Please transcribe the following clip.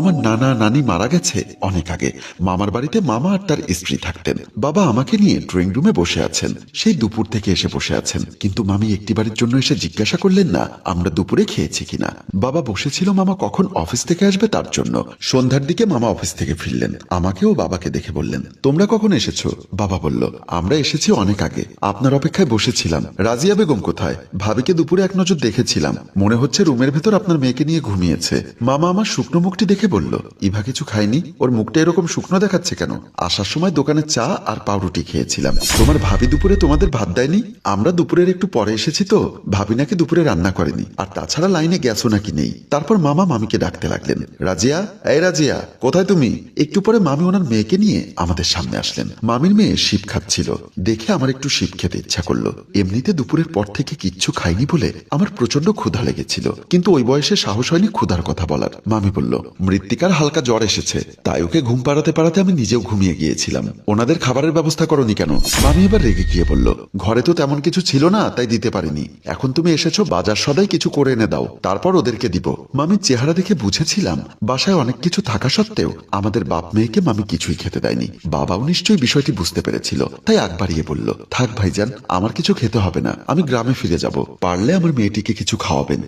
আমার নানা নানি মারা গেছে অনেক আগে। মামার বাড়িতে মামা আর তার স্ত্রী থাকতেন। বাবা আমাকে নিয়ে ড্রয়িং রুমে বসে আছেন। সেই দুপুর থেকে এসে বসে আছেন। কিন্তু মামি একটিবারের জন্য এসে জিজ্ঞাসা করলেন না, আমরা দুপুরে খেয়েছি কিনা। বাবা বসেছিল মামা কখন অফিস থেকে আসবে তার জন্য। সন্ধ্যার দিকে মামা অফিস থেকে ফিরলেন। আমাকেও বাবাকে দেখে বললেন, তোমরা কখন এসেছ? বাবা বলল, আমরা এসেছি অনেক আগে। আপনার অপেক্ষায় বসেছিলাম। রাজিয়া বেগম কোথায়? ভাবিকে দুপুরে এক নজর দেখেছিলাম। মনে হচ্ছে রুমের ভেতর আপনার মেয়েকে নিয়ে ঘুমিয়েছে। মামা আমার শুকনো মুখটি দেখে বলল, ইভা কিছু খায়নি ওর মুখটা এরকম শুকনো দেখাচ্ছে কেন? আসার সময় দোকানে চা আর পাউরুটি খেয়েছিলাম। তোমার ভাবি দুপুরে তোমাদের ভাত দেয়নি? আমরা দুপুরের একটু পরে এসেছি তো। ভাবি নাকি দুপুরে রান্না করেনি। আর তাছাড়া লাইনে গ্যাসও নাকি নেই। তারপর মামা মামিকে ডাকতে লাগলেন। রাজিয়া? এই রাজিয়া, কোথায় তুমি? একটু পরে মামি ওনার মেয়েকে নিয়ে আমাদের সামনে আসলেন। মামির মেয়ে শিব খাচ্ছিল। দেখে আমার একটু শিব খেতে ইচ্ছা করল। এমনিতে দুপুরের পর থেকে কিচ্ছু খাইনি বলে আমার প্রচণ্ড ক্ষুধা লেগেছিল। কিন্তু ওই বয়সে সাহস হয়নি ক্ষুধার কথা বলার। মামি বলল মৃত্তিকার হালকা জ্বর এসেছে, তাই ওকে ঘুম পাড়াতে পাড়াতে আমি নিজেও ঘুমিয়ে গিয়েছিলাম। ওনাদের খাবারের ব্যবস্থা করনি কেন? মামি এবার রেগে গিয়ে বলল, ঘরে তো তেমন কিছু ছিল না, তাই দিতে পারিনি। এখন তুমি এসেছ, বাজার সদাই কিছু করে এনে দাও, তারপর ওদেরকে দিব। মামির চেহারা দেখে বুঝেছিলাম, বাসায় অনেক কিছু থাকা সত্ত্বেও আমাদের বাপ মেয়েকে মামি কিছুই খেতে দেয়নি। বাবাও নিশ্চয়ই বিষয়টি বুঝতে পেরেছিল, তাই আগ বাড়িয়ে বলল, থাক ভাইজান, আমার কিছু খেতে হবে না, আমি গ্রামে ফিরে যাব, পারলে আমার মেয়েটিকে কিছু খাওয়াবেন।